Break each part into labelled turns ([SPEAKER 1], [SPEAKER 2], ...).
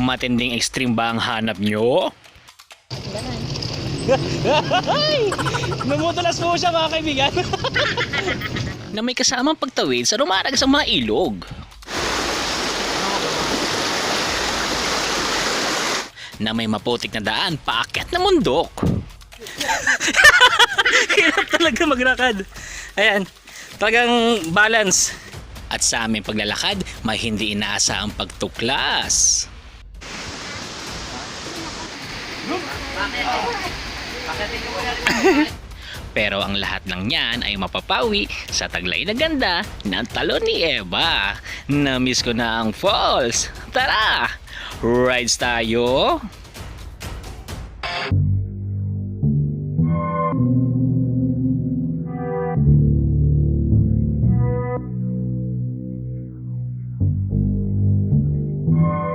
[SPEAKER 1] Matinding extreme ba ang hanap nyo?
[SPEAKER 2] Numutulas po siya mga kaibigan.
[SPEAKER 1] Na may kasamang pagtawid sa rumarag sa mga ilog. Na may maputik na daan paakyat na mundok.
[SPEAKER 2] Hirap talaga maglakad. Ayan. Talagang balance.
[SPEAKER 1] At sa aming paglalakad, may hindi inaasahang pagtuklas. Pero ang lahat ng yan ay mapapawi sa taglay na ganda ng talon ni Eva. Namiss ko na ang falls. Tara! Rides tayo!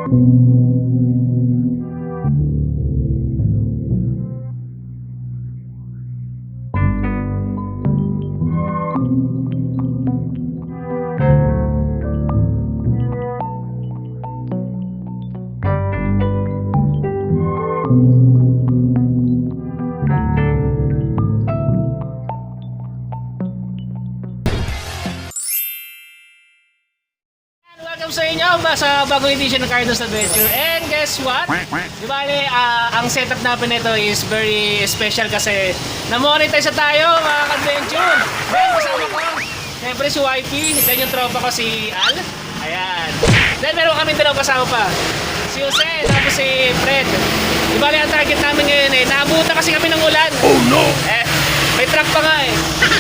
[SPEAKER 2] Welcome bagong edition ng Cardinals Adventure. And guess what? Di ba, ah, ang setup natin nito is very special kasi na-monetize na tayo mga ka-adventure. Then kasama ko, siyempre si YP, then yung tropa ko si Al. Ayan. Then meron kami dalawang kasama pa. Si Jose, tapos si Fred. Di ba, ang target namin ngayon eh, naabutan kasi kami ng ulan. Oh no! Eh, may truck pa nga eh.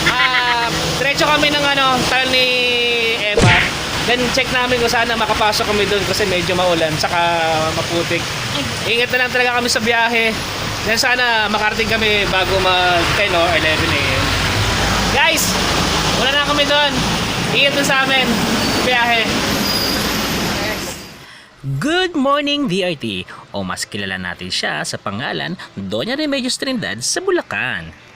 [SPEAKER 2] Ah, diretso kami ng ano, tal ni. Then check namin kung saan na makapasok kami doon kasi medyo maulan saka maputik. Ingat na lang talaga kami sa biyahe. Then sana makarating kami bago mag 10 o 11 a.m. Guys, wala na kami doon. Ingat na sa amin. Biyahe.
[SPEAKER 1] Good morning DRT o mas kilala natin siya sa pangalan Doña Remedios Trindad sa Bulacan.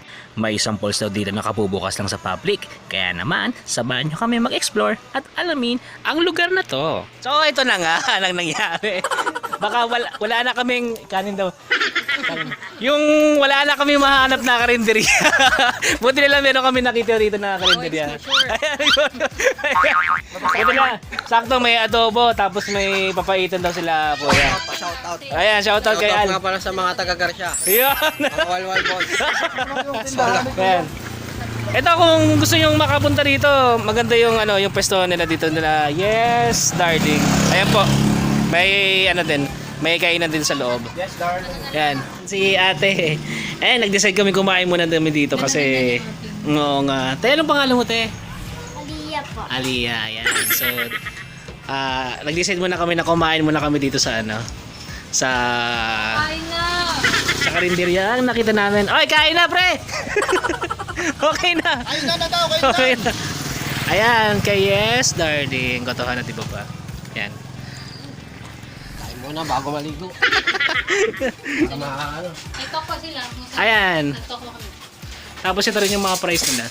[SPEAKER 1] May isang falls daw dito nakabubukas lang sa public, kaya naman samahan nyo kami mag-explore at alamin ang lugar na to.
[SPEAKER 2] So ito na nga ang nangyari. Baka wala, wala na kaming kanin daw. Yung wala na kami mahanap na karinderya. Buti nila meron kami nakita dito na karinderya. Ayan, yun. Ito na. Sakto may adobo tapos may papaitan daw sila po. Ayan.
[SPEAKER 3] Pa-shoutout.
[SPEAKER 2] Ayan, shoutout kay
[SPEAKER 3] Shoutout
[SPEAKER 2] Al.
[SPEAKER 3] nga pala sa mga taga-Garcia.
[SPEAKER 2] Ayan.
[SPEAKER 3] Mga Walwal Boys.
[SPEAKER 2] Ayan. Ito kung gusto nyo makapunta dito, maganda yung ano, yung pwesto nila dito nila. Yes, darling. Ayan po. May ano din, may kainan din sa loob.
[SPEAKER 3] Yes, darling.
[SPEAKER 2] Yan. Si ate. Eh, nag-decide kami kumain muna kami dito kasi Oo nga. Te, anong pangalan mo, te?
[SPEAKER 4] Aliyah po.
[SPEAKER 2] Aliyah. Yan. So, ah, nag-decide muna kami na kumain muna kami dito sa ano, sa
[SPEAKER 4] Ay na!
[SPEAKER 2] Sa karinderya. Ang nakita namin. Oy, kain na, pre! okay na.
[SPEAKER 3] Ayun na na daw, kayo
[SPEAKER 2] Okay na. Ayan, kay Yes, darling. Kotohan na, di ba ba? Yan.
[SPEAKER 3] Kain muna bago maligo. Para ma- ano.
[SPEAKER 4] Ito ko sila.
[SPEAKER 2] Ayan.
[SPEAKER 4] Ito ko kami.
[SPEAKER 2] Tapos ito rin yung mga price nila.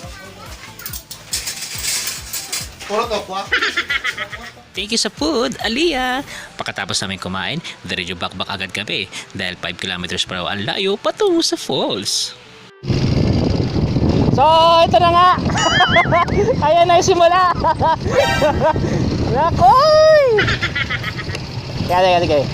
[SPEAKER 3] Puro tokwa.
[SPEAKER 1] Thank you sa food, Aliyah! Pagkatapos namin kumain, diretso bakbak agad kami dahil 5 kilometers per hour ang layo patungo sa falls.
[SPEAKER 2] So, ito na nga. Ayan na yung simula. Nakoy! Kaya, kaya, kaya.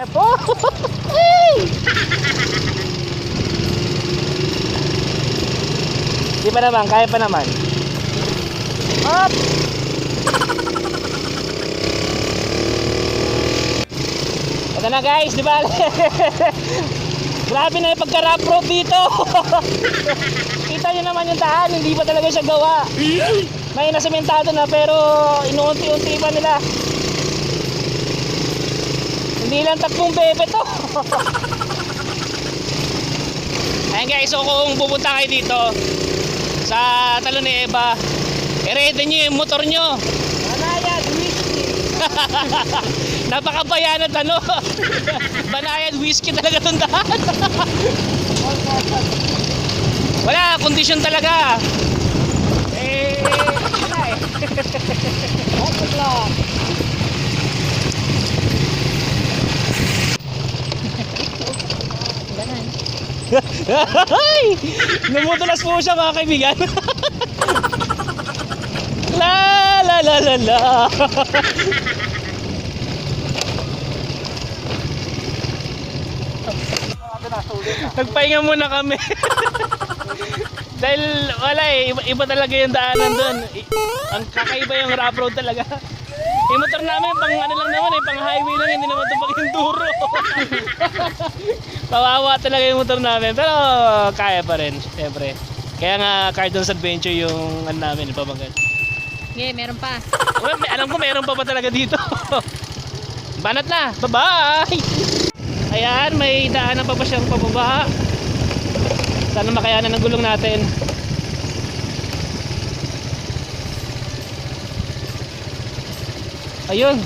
[SPEAKER 2] Na po! Hey! Di pa naman, kaya pa naman. Up! Ito na guys, di ba? Grabe na yung pagka-rough dito. Kita nyo naman yung daan, hindi pa talaga siya gawa. May nasementado na pero inuunti-unti pa nila. Hindi lang tatlong bebe to. Ayan guys, so kung pupunta kayo dito sa talon ni Eva, i-ready nyo yung motor nyo. Ano yan? Napakabayan at ano. Banayan whiskey talaga itong daan. Wala, kondisyon talaga. Eh, wala eh. Numutulas po siya mga kaibigan. la la la la la. Nagpahinga muna kami. Dahil wala eh, iba, talaga yung daanan doon. Ang kakaiba yung rough road talaga. Yung motor namin, pang ano lang naman eh, pang highway lang, hindi naman ito pang enduro. Kawawa talaga yung motor namin, pero kaya pa rin, syempre. Kaya nga Cardinals Adventure yung ano namin, pamagal.
[SPEAKER 4] Okay, meron pa.
[SPEAKER 2] Well, may- alam ko meron pa pa talaga dito. Banat na, bye-bye! Ayan, may daanan pa ba siyang pababa? Sana makayanan ng gulong natin. Ayun.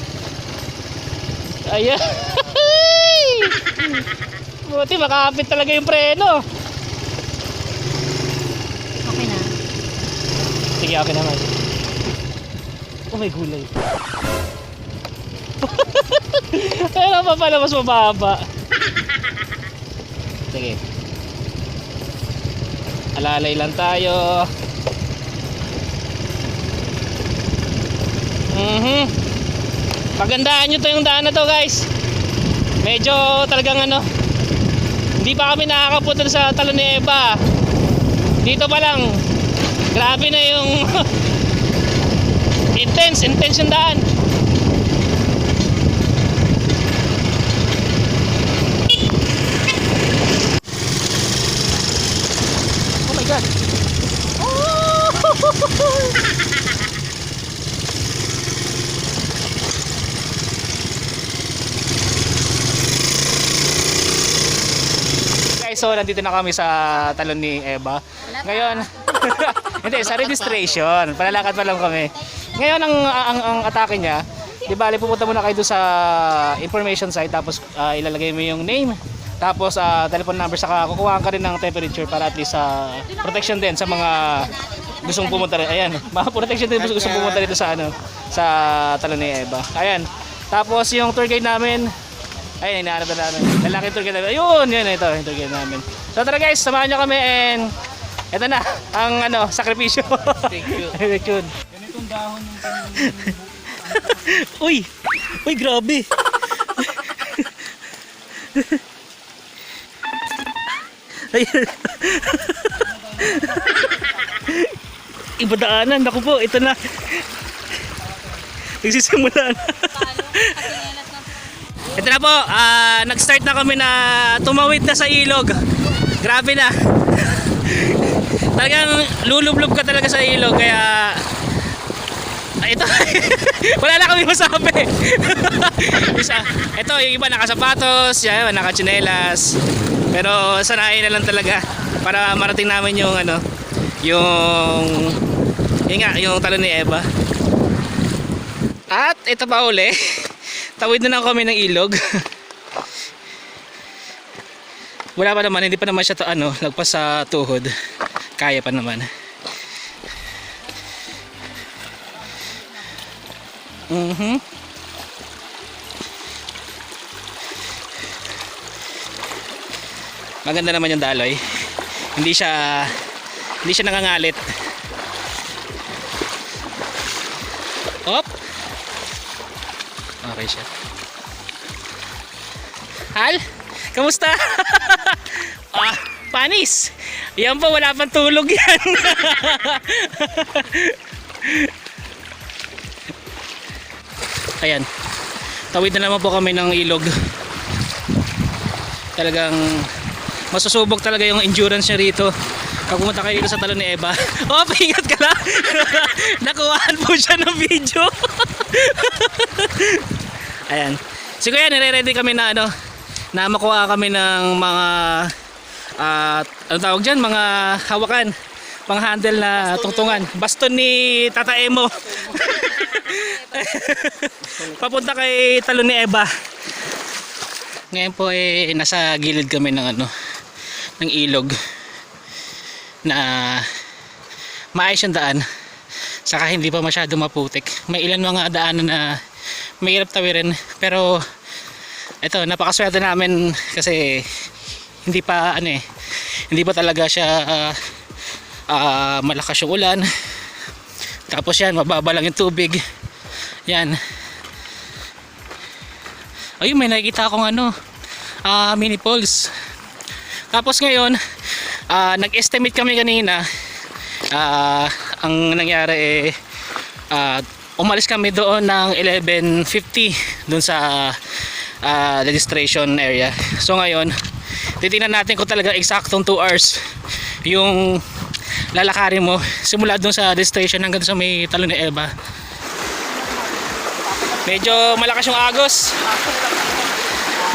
[SPEAKER 2] Ayan. Buti makapit talaga yung preno.
[SPEAKER 4] Okay na.
[SPEAKER 2] Sige, okay naman. Oh, may gulay. Pero pa pala mas mababa. Sige. Alalay lang tayo. Mhm. Pagandaan nyo to yung daan na to guys. Medyo talagang ano. Hindi pa kami nakakapunta sa Talon ni Eva. Dito pa lang. Grabe na yung intense, intense yung daan. Oh my god. Guys, so nandito na kami sa talon ni Eva. Ngayon, hindi, sa registration. Palalakad pa lang kami. Ngayon, ang, ang, ang atake niya, di bali pupunta muna kayo doon sa information site tapos ah, ilalagay mo yung name tapos ah, telephone number saka kukuha ka rin ng temperature para at least sa protection din sa mga gustong pumunta rin. Ayan, mga protection din gustong pumunta dito sa ano sa talon ni Eva. Ayan. Tapos yung tour guide namin, Ayun, hinahanap na namin. Lalaki guide namin. Ayun, yun, ito, yung guide namin. So tara guys, samahan nyo kami and ito na, ang ano, sakripisyo. Thank you. Thank you.
[SPEAKER 3] Ganitong dahon yung
[SPEAKER 2] Uy! Uy, grabe! Ayun. Iba daanan. Naku po, ito na. Nagsisimula na. Ito na po, ah, nag-start na kami na tumawid na sa ilog. Grabe na. Talagang lulublob ka talaga sa ilog kaya Ah, ito. Wala na kami masabi. Isa, ito yung iba nakasapatos yan, nakachinelas pero sanayin na lang talaga para marating namin yung ano yung yun nga yung talon ni Eva. At ito pa uli tawid na lang kami ng ilog wala pa naman hindi pa naman siya to, ano lagpas sa tuhod kaya pa naman Mhm. Maganda naman yung daloy. Hindi siya hindi siya nangangalit. Okay siya. Hal, kamusta? ah, panis. Yan po, wala pang tulog yan. Ayan. Tawid na naman po kami ng ilog. Talagang masusubok talaga yung endurance niya rito. Pag pumunta kayo dito sa talon ni Eva. Oh, paingat ka lang. Nakuhaan po siya ng video. Ayan. Siguro yan, nire-ready kami na ano, na makuha kami ng mga ah ano tawag dyan, mga hawakan pang handle na tungtungan. Baston ni Tata Emo. Papunta kay Talon ni Eva. Ngayon po eh nasa gilid kami ng ano ng ilog na maayos yung daan saka hindi pa masyado maputik may ilan mga daanan na mahirap tawirin. Pero ito napakaswerte namin kasi hindi pa ano eh hindi pa talaga siya ah, ah, malakas yung ulan. Tapos yan mababa lang yung tubig. Yan. Ayun may nakikita akong ano ah, mini falls tapos ngayon ah, nag-estimate kami kanina ah, ang nangyari eh ah, umalis kami doon ng 11.50 doon sa ah, registration area. So ngayon titingnan natin kung talaga eksaktong 2 hours yung lalakarin mo simula doon sa registration hanggang sa may talo ni Eva. Medyo malakas yung agos.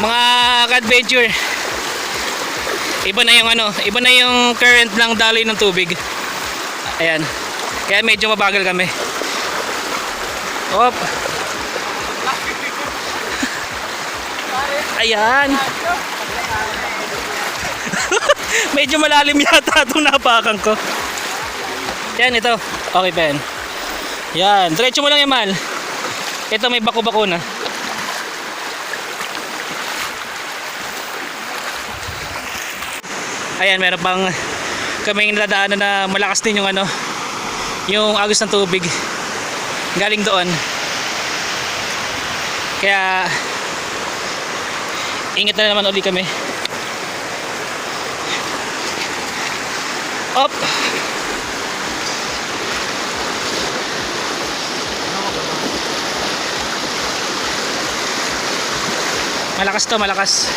[SPEAKER 2] Mga adventure iba na yung ano iba na yung current ng daloy ng tubig. Ayan. Kaya medyo mabagal kami op. Ayan. Medyo malalim yata itong napakan ko. Yan ito. Okay pa yan. Diretso mo lang yan mal ito may bako-bako na. Ayan meron pang kaming nadaanan na malakas din yung ano yung agos ng tubig galing doon. Kaya ingat na naman uli kami. Op. Malakas to malakas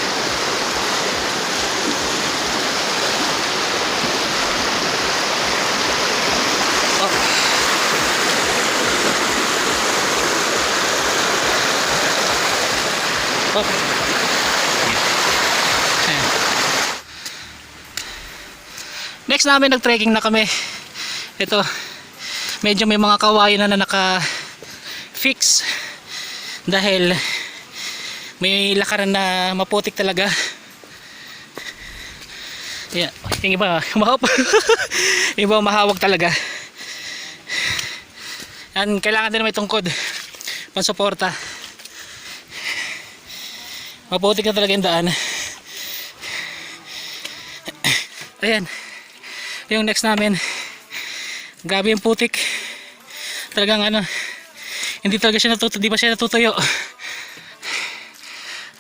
[SPEAKER 2] Next namin nag-trekking na kami. Ito. Medyo may mga kawayan na, na naka-fix. Dahil may lakaran na maputik talaga. Yeah. Yung iba, mahop. yung iba mahawag talaga. Yan, kailangan din may tungkod. Pansuporta. Maputik na talaga yung daan. Ayan. Yung next namin. Gabi yung putik. Talagang ano. Hindi talaga siya natutuyo. Di ba siya natutuyo.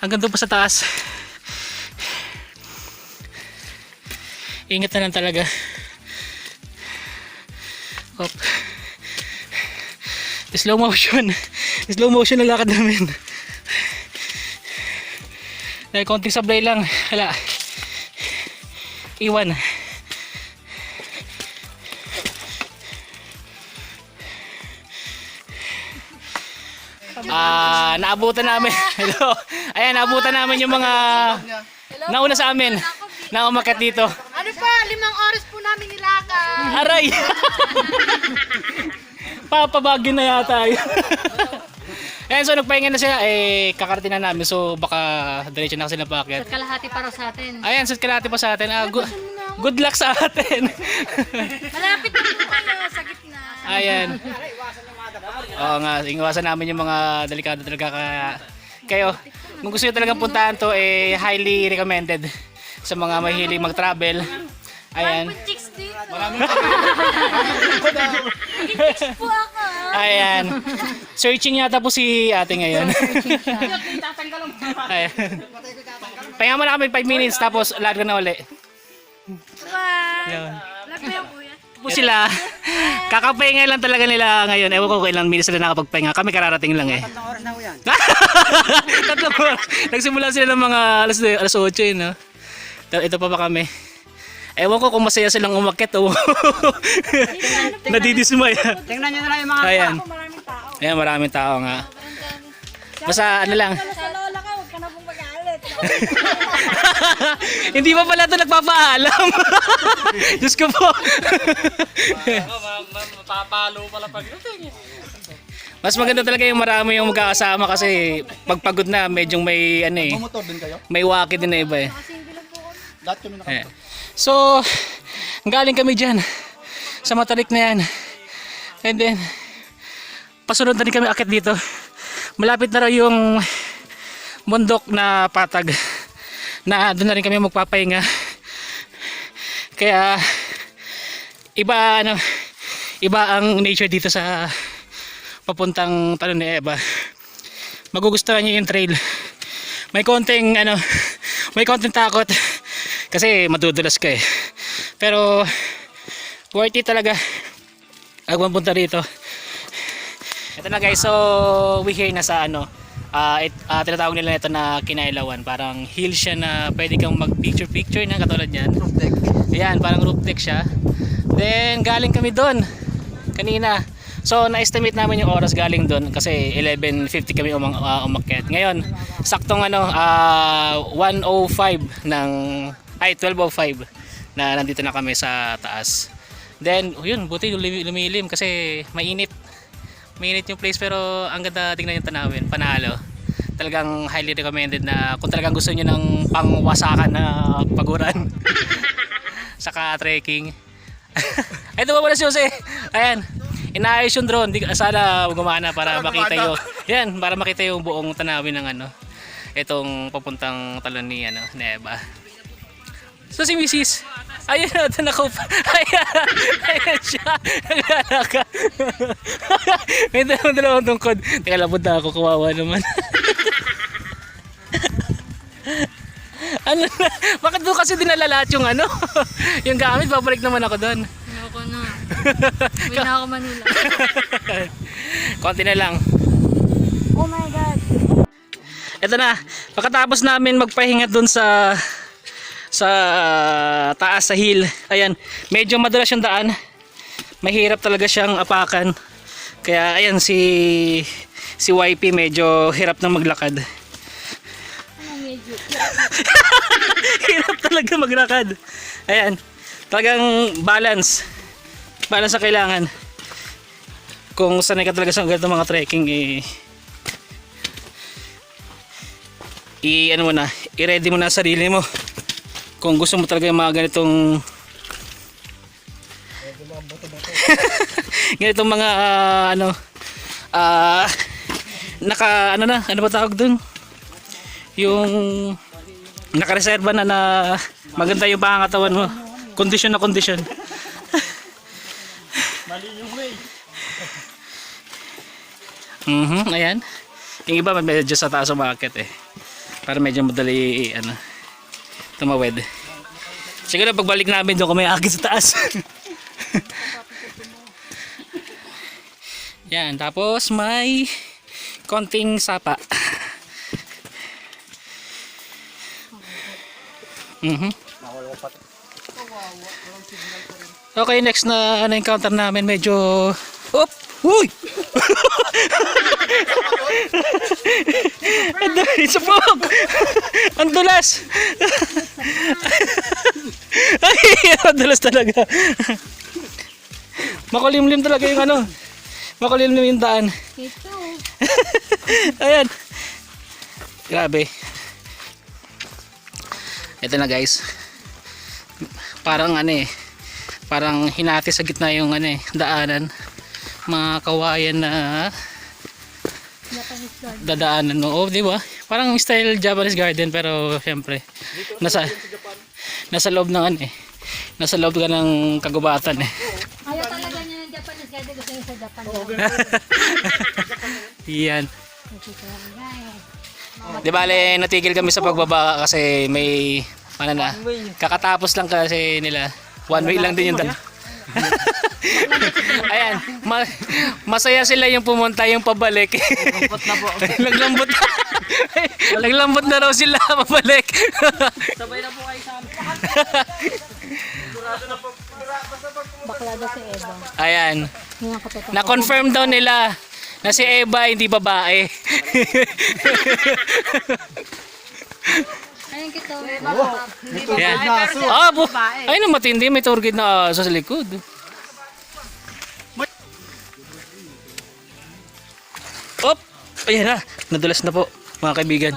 [SPEAKER 2] Hanggang doon pa sa taas. Ingat na lang talaga. Hop. Slow motion. Slow motion na lakad namin. Dahil konting sablay lang. Hala. Iwan. Ah, naabutan namin. Hello. Ayan, naabutan namin yung mga nauna sa amin na umakyat dito.
[SPEAKER 4] Ano pa, limang oras po namin nilakad.
[SPEAKER 2] Aray! Papabagyo na yata yun. Ayan, so nagpahinga na sila. Eh, kakarating na namin. So, baka diretso na kasi na paakyat.
[SPEAKER 5] At kalahati para sa atin.
[SPEAKER 2] Ayan, so kalahati pa sa atin. Ah, good, good luck sa atin.
[SPEAKER 4] Malapit na po kayo sa gitna.
[SPEAKER 2] Ayan. Oo nga, iwasan namin yung mga delikado talaga kaya kayo. Kung gusto nyo talagang puntahan to, eh, highly recommended sa mga mahilig mag-travel. Ayan.
[SPEAKER 4] Chicks dito.
[SPEAKER 2] Chicks
[SPEAKER 4] po ako.
[SPEAKER 2] Ayan. Searching yata po si ate ngayon. Ayan. Pahinga mo na kami 5 minutes tapos larga na uli.
[SPEAKER 4] Bye.
[SPEAKER 2] Ayan.
[SPEAKER 4] Love kuya.
[SPEAKER 2] Po sila. Kakapahinga lang talaga nila ngayon. Ewan ko kung ilang minutes sila nakapagpahinga. Kami kararating lang eh. Tatlong oras na po yan. Tatlong oras. Nagsimula sila ng mga alas, alas 8 yun. No? Ito pa ba kami? Ewan ko kung masaya silang umakit o nadidismay.
[SPEAKER 6] Tingnan nyo na lang yung mga
[SPEAKER 2] Ayan.
[SPEAKER 4] Maraming tao.
[SPEAKER 2] Ayan, maraming tao nga. Basta ano lang. Hindi pa pala ito nagpapaalam. Diyos ko po.
[SPEAKER 6] Mapapalo pala pag
[SPEAKER 2] Mas maganda talaga yung marami yung magkakasama kasi pagpagod na medyo may ano eh,
[SPEAKER 3] Mamotor din kayo?
[SPEAKER 2] may waki din na iba eh.
[SPEAKER 3] Lahat kami naka
[SPEAKER 2] Eh. So, galing kami dyan sa Matarik na yan. And then, pasunod na rin kami akit dito. Malapit na raw yung bundok na patag na doon na rin kami magpapahinga. Kaya, iba ano, iba ang nature dito sa papuntang talon ni Eva. Magugustuhan niyo yung trail. May konting ano, may konting takot kasi madudulas ka eh. Pero worth it talaga ang pumunta rito. Ito na guys, so we here na sa ano, ah it, ah, tinatawag nila ito na kinailawan. Parang hill siya na pwede kang mag picture picture na katulad yan.
[SPEAKER 3] Roof deck.
[SPEAKER 2] Ayan, parang roof deck siya. Then, galing kami doon kanina. So, na-estimate namin yung oras galing doon kasi 11.50 kami umang, uh, umakyat. Ngayon, saktong ano, ah, 1.05 ng, ay 12.05 na nandito na kami sa taas. Then, yun, buti lumi- lumilim kasi mainit. Mainit yung place pero ang ganda tingnan yung tanawin, panalo. Talagang highly recommended na kung talagang gusto niyo ng pangwasakan na paguran. saka trekking. Ay, wala si Jose. Ayan. Inaayos yung drone. Di, sana gumana para makita yung yan, para makita yung buong tanawin ng ano. Itong papuntang talon ni ano, Neba. So si Mrs. Ayun na, ito na ko. Ayan, ayan siya. Naglalaka. May dalawang dalawang tungkod. Teka, labod na ako. Kawawa naman. ano na? Bakit doon kasi dinala lahat yung ano? yung gamit, babalik naman ako doon.
[SPEAKER 4] Ayoko na. Uwi na ako Manila.
[SPEAKER 2] Konti na lang.
[SPEAKER 6] Oh my God.
[SPEAKER 2] Ito na, pagkatapos namin magpahinga dun sa sa taas sa hill. Ayan, medyo madulas yung daan. Mahirap talaga siyang apakan. Kaya ayan si si YP medyo hirap na maglakad. Hirap talaga maglakad. Ayan, talagang balance. Balance ang kailangan. Kung sanay ka talaga sa ganitong mga trekking eh i ano mo na, i-ready mo na sarili mo. Kung gusto mo talaga yung mga ganitong ganitong mga ah, ano ah naka ano na, ano ba tawag dun? Yung nakareserba na na maganda yung pangangatawan mo. Kondisyon na kondisyon. Mhm, ayan. Yung iba medyo sa taas umakit eh. Para medyo madali ano tumawid. Siguro pagbalik namin doon kami akit sa taas. Yan, tapos may konting sapa. Mhm. Okay, next na na-encounter namin medyo Op! Uy! Ang dami sa pog! Ang dulas! Ay, ang dulas talaga. Makulimlim talaga yung ano. Makulimlim yung daan.
[SPEAKER 4] Ito.
[SPEAKER 2] Ayan. Grabe. Ito na guys. Parang ano eh. Parang hinati sa gitna yung ano eh, daanan. Mga kawayan na dadaanan mo. Oh, di ba? Parang style Japanese garden pero syempre nasa nasa loob ng ano eh. Nasa loob ka ng kagubatan eh.
[SPEAKER 4] Ayaw talaga niya ng Japanese garden. Gusto niya sa Japan.
[SPEAKER 2] Yan. Di bale, natigil kami sa pagbaba kasi may ano na, kakatapos lang kasi nila. One way lang din yung dala. Ayan, ma- masaya sila yung pumunta yung pabalik.
[SPEAKER 3] Lambot na po.
[SPEAKER 2] Naglambot na. Naglambot na raw sila pabalik.
[SPEAKER 3] Sabay na po kayo sa amin.
[SPEAKER 4] Bakla daw si Eva.
[SPEAKER 2] Ayan, na-confirm daw nila na si Eva hindi babae.
[SPEAKER 4] Ayun kita.
[SPEAKER 2] Ayan. Ah, bu- ay na matindi, may tour guide na aso sa likod. Ayan na, nadulas na po mga kaibigan.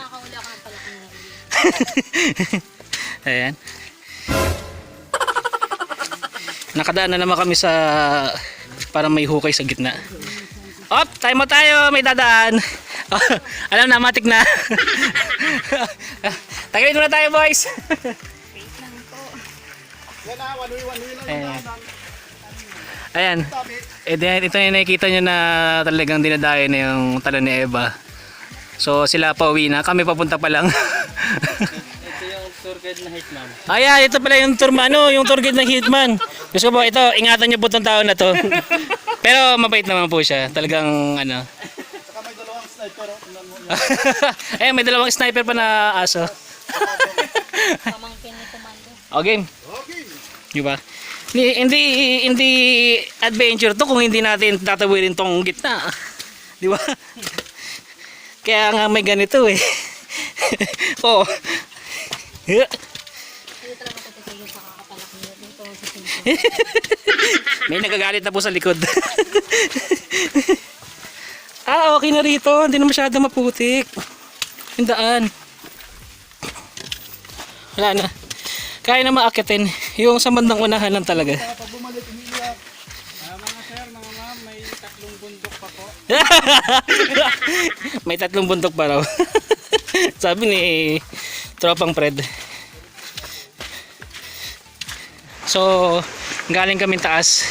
[SPEAKER 2] Ayan. Nakadaan na naman kami sa parang may hukay sa gitna. Op, time mo tayo, may dadaan. Alam na, matik na. Tagayin muna tayo, boys.
[SPEAKER 3] Yan na, one way, one way lang.
[SPEAKER 2] Ayan. Ayan. Eh, ito yung nakikita nyo na talagang dinadayo na yung tala ni Eva. So, sila pa uwi na. Kami papunta pa lang.
[SPEAKER 3] Ito yung tour guide na hitman.
[SPEAKER 2] Ayan, ito pala yung tour, ano, yung tour guide ng Hitman. Gusto ko po, ito, ingatan niyo po itong tao na to. Pero mabait naman po siya. Talagang, ano.
[SPEAKER 3] Saka may dalawang sniper. oh.
[SPEAKER 2] Eh, may dalawang sniper pa na aso.
[SPEAKER 4] Pamangkin ni Komando.
[SPEAKER 2] O, game.
[SPEAKER 3] Okay.
[SPEAKER 2] Di ba? Hindi, hindi, hindi adventure to kung hindi natin tatawirin tong gitna. Di ba? Kaya nga may ganito eh. Oo.
[SPEAKER 4] Hindi talaga sa kakapalak niya dito sa pinto.
[SPEAKER 2] May nagagalit na po sa likod. ah, okay na rito. Hindi na masyado maputik. Yung daan. Wala na. Kaya na maakitin. Yung sa bandang unahan lang talaga.
[SPEAKER 3] Pag bumalik, umiiyak. Ah, mga sir, mga ma'am, may tatlong bundok pa po.
[SPEAKER 2] May tatlong bundok pa raw. Sabi ni tropang Fred. So, galing kami taas.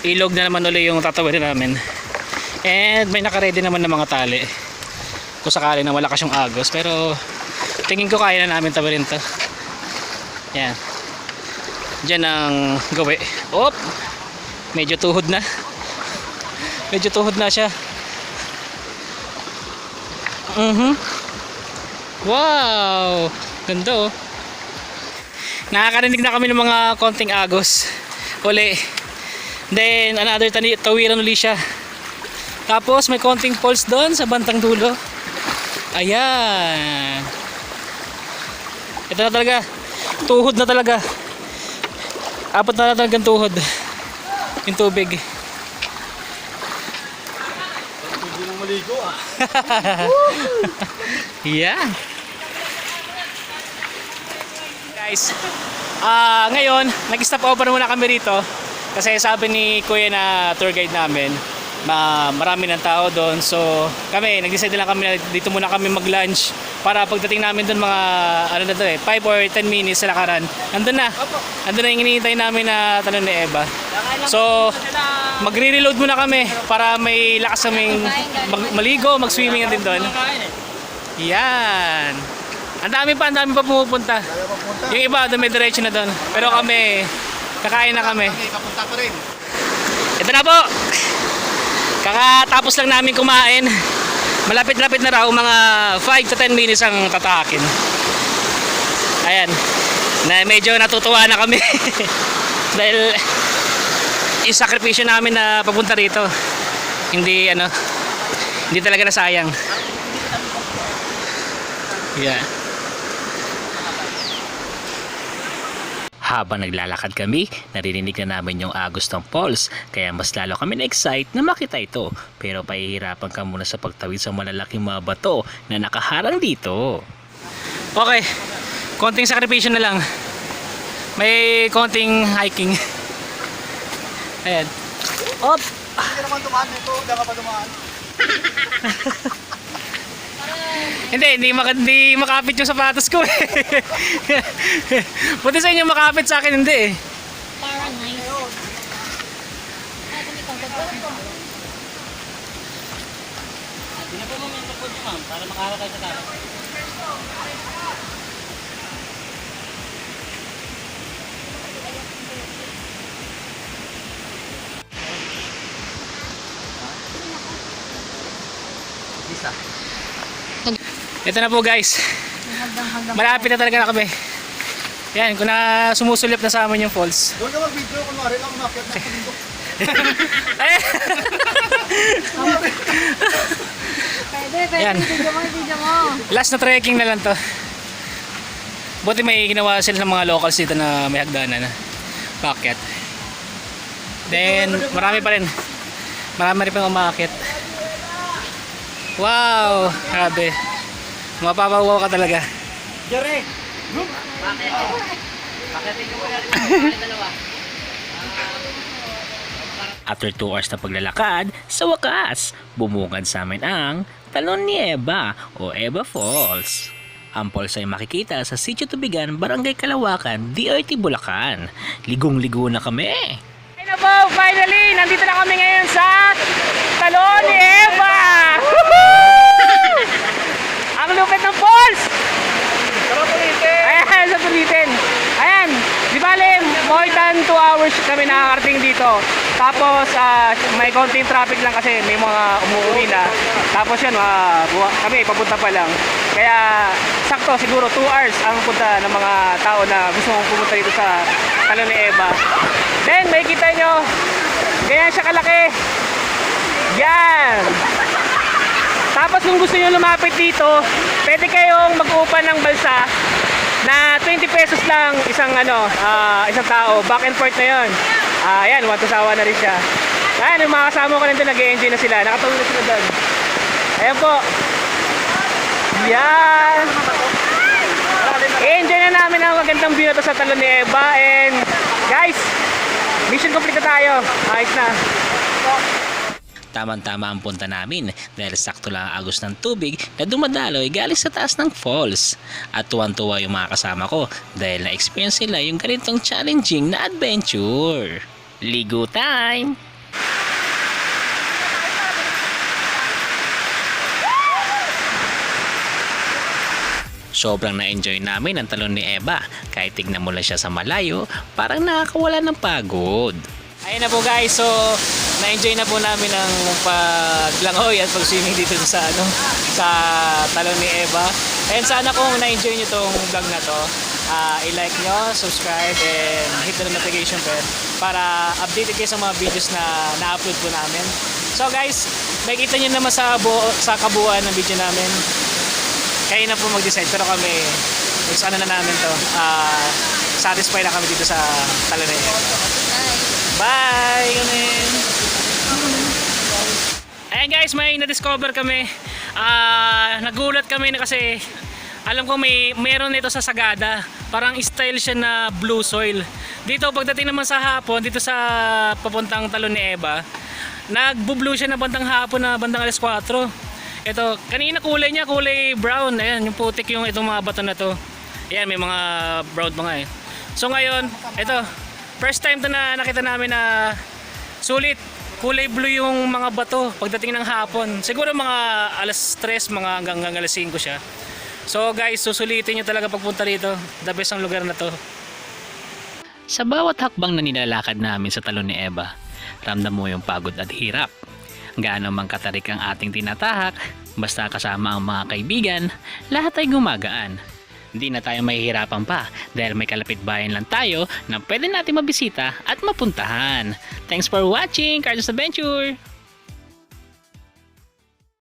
[SPEAKER 2] Ilog na naman ulit yung tatawarin namin. And may nakaredy naman ng mga tali. Kung sakali na malakas yung agos. Pero tingin ko kaya na namin tawarin to. Yan. Diyan ang gawi. Op! Medyo tuhod na. Medyo tuhod na siya. Mhm. Wow! Ganda oh. Nakakarinig na kami ng mga konting agos. Uli. Then another tawiran uli siya. Tapos may konting pulse doon sa bantang dulo. Ayan. Ito na talaga. Tuhod na talaga. Apat na talagang tuhod. Yung tubig.
[SPEAKER 3] Hindi nang maligo ah.
[SPEAKER 2] Yan. Guys, ah ngayon, nag-stop over muna kami rito kasi sabi ni Kuya na tour guide namin, ma marami ng tao doon. So, kami, nag-decide lang kami na dito muna kami mag-lunch para pagdating namin doon mga ano na doon eh, 5 or 10 minutes sa lakaran. Nandun na. Nandun na yung hinihintay namin na tanong ni Eva. So, magre-reload muna kami para may lakas kaming mag- maligo, mag-swimming din doon. Yan. Ang dami pa, ang dami pa pumupunta. Yung iba, dumidiretso na doon. Pero kami, kakain na kami.
[SPEAKER 3] Kapunta pa rin.
[SPEAKER 2] Ito na po. Kakatapos lang namin kumain. Malapit-lapit na raw, mga 5 to 10 minutes ang tatakin. Ayan. Na medyo natutuwa na kami. Dahil yung sakripisyo namin na papunta rito, hindi ano, hindi talaga nasayang. Yeah. Habang naglalakad kami, naririnig na namin yung agos ng Falls, kaya mas lalo kami na-excite na makita ito. Pero pahihirapan ka muna sa pagtawid sa malalaking mga bato na nakaharang dito. Okay, konting sakripisyo na lang. May konting hiking. Ayan. Op!
[SPEAKER 3] Hindi naman dumaan dito. Hindi ka pa dumaan.
[SPEAKER 2] Hindi, hindi, maka, hindi makapit yung sapatos ko eh. Buti sa inyo makapit sa akin, hindi eh.
[SPEAKER 4] Parang nice. Ay, kami kang
[SPEAKER 3] Hindi na po momento po niyo ma'am, para makaharap kayo sa tara.
[SPEAKER 2] Ito na po guys. Malapit na talaga na kami. Yan, kung na sumusulip na sa amin yung falls.
[SPEAKER 3] Doon ka mag-video, kunwari lang umakyat na sa bundok.
[SPEAKER 2] Eh!
[SPEAKER 4] Pwede, pwede.
[SPEAKER 2] Yan.
[SPEAKER 4] Video mo, video mo.
[SPEAKER 2] Last na trekking na lang to. Buti may ginawa sila ng mga locals dito na may hagdanan na. Packet. Then, marami pa rin. Marami rin pang umakit. Wow! Grabe. Mapapawaw ka talaga.
[SPEAKER 3] Jere!
[SPEAKER 1] After 2 hours na paglalakad, sa wakas, bumungad sa amin ang Talon ni Eva o Eva Falls. Ang falls ay makikita sa Sitio Tubigan, Barangay Kalawakan, DRT Bulacan. Ligong-ligo na kami.
[SPEAKER 2] Ayun na po, finally! Nandito na kami ngayon sa Talon ni Eva! Ang lupit ng falls! Ayan, sa tulitin. Ayan, di bale, more than 2 hours kami nakakarating dito. Tapos, ah, may konting traffic lang kasi may mga umuwi na. Tapos ah, buwa- kami, papunta pa lang. Kaya, sakto, siguro 2 hours ang punta ng mga tao na gusto mong pumunta dito sa Talon ni Eva. Then, may kita nyo, ganyan siya kalaki. Yan! Tapos kung gusto nyo lumapit dito, pwede kayong mag-upa ng balsa na 20 pesos lang isang ano, ah, isang tao. Back and forth na 'yon. Ah, ayan, watusawa na rin siya. Ayan, yung mga kasama ko doon, nag-enjoy na sila. Nakatulog na sila doon. Ayan po. Yan. Enjoy na namin ang magandang view na to sa Talon ni Eva. And guys, mission complete na tayo. Ayos na.
[SPEAKER 1] Tamang-tama ang punta namin dahil sakto lang ang agos ng tubig na dumadaloy galing sa taas ng falls. At tuwan-tuwa yung mga kasama ko dahil na-experience nila yung ganitong challenging na adventure. Ligo time! Sobrang na-enjoy namin ang talon ni Eva. Kahit tignan mo lang siya sa malayo, parang nakakawala ng pagod.
[SPEAKER 2] Ayun na po guys, so na-enjoy na po namin ang paglangoy at pag-swimming dito sa ano sa talon ni Eva. And sana kung na-enjoy niyo tong vlog na to, ah, i-like nyo, subscribe, and hit the notification bell para updated kayo sa mga videos na na-upload po namin. So guys, makikita nyo naman sa, buo, sa kabuuan ng video namin. Kayo na po mag-decide pero kami, next ano na namin to, ah, satisfied na kami dito sa talon ni Eva. Bye! Kanin! Ayan guys, may na-discover kami. Ah, nagulat kami na kasi alam ko may meron nito sa Sagada. Parang style siya na blue soil. Dito pagdating naman sa hapon, dito sa papuntang Talon ni Eva, nagbo-blue siya na bandang hapon na bandang alas 4. Ito, kanina kulay niya, kulay brown. Ayan, yung putik yung itong mga bato na to. Ayan, may mga brown nga eh. So ngayon, ito, first time to na nakita namin na sulit. Kulay blue yung mga bato pagdating ng hapon. Siguro mga alas 3, mga hanggang, hanggang alas 5 siya. So guys, susulitin nyo talaga pagpunta rito. The best ang lugar na to.
[SPEAKER 1] Sa bawat hakbang na nilalakad namin sa talon ni Eva, ramdam mo yung pagod at hirap. Gaano mang katarik ang ating tinatahak, basta kasama ang mga kaibigan, lahat ay gumagaan. Hindi na tayo mahihirapan pa dahil may kalapit bayan lang tayo na pwede natin mabisita at mapuntahan. Thanks for watching, Carlos Adventure!